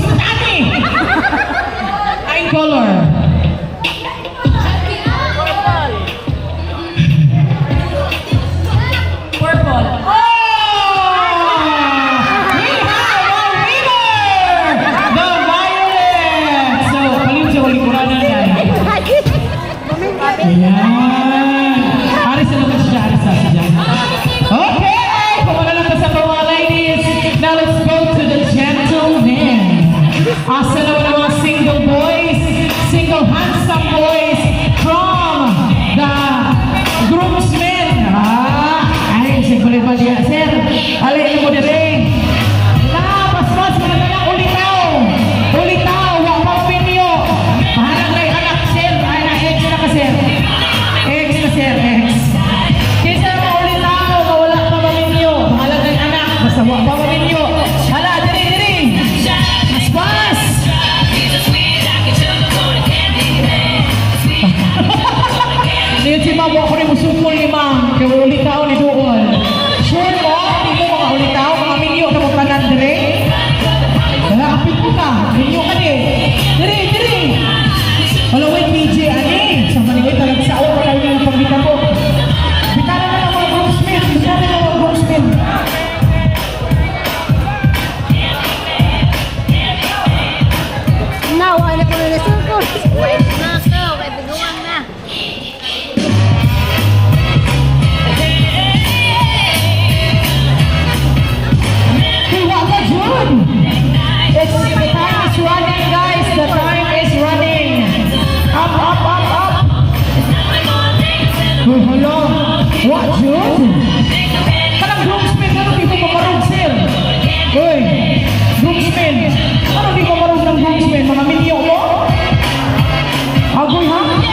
sa dati! Eye color. Purple. Oh! We have a winner! The Violet! So, palit sa ulit Hasta luego. lima, wa ko rin musukol lima. Kaya ulit taon, ito hello. What you yun? Kanang groomsmen, ano di ko mamarog, sir? Uy, groomsmen. Ano di ko mamarog ng groomsmen? Mga minyo mo? Agoy, ha?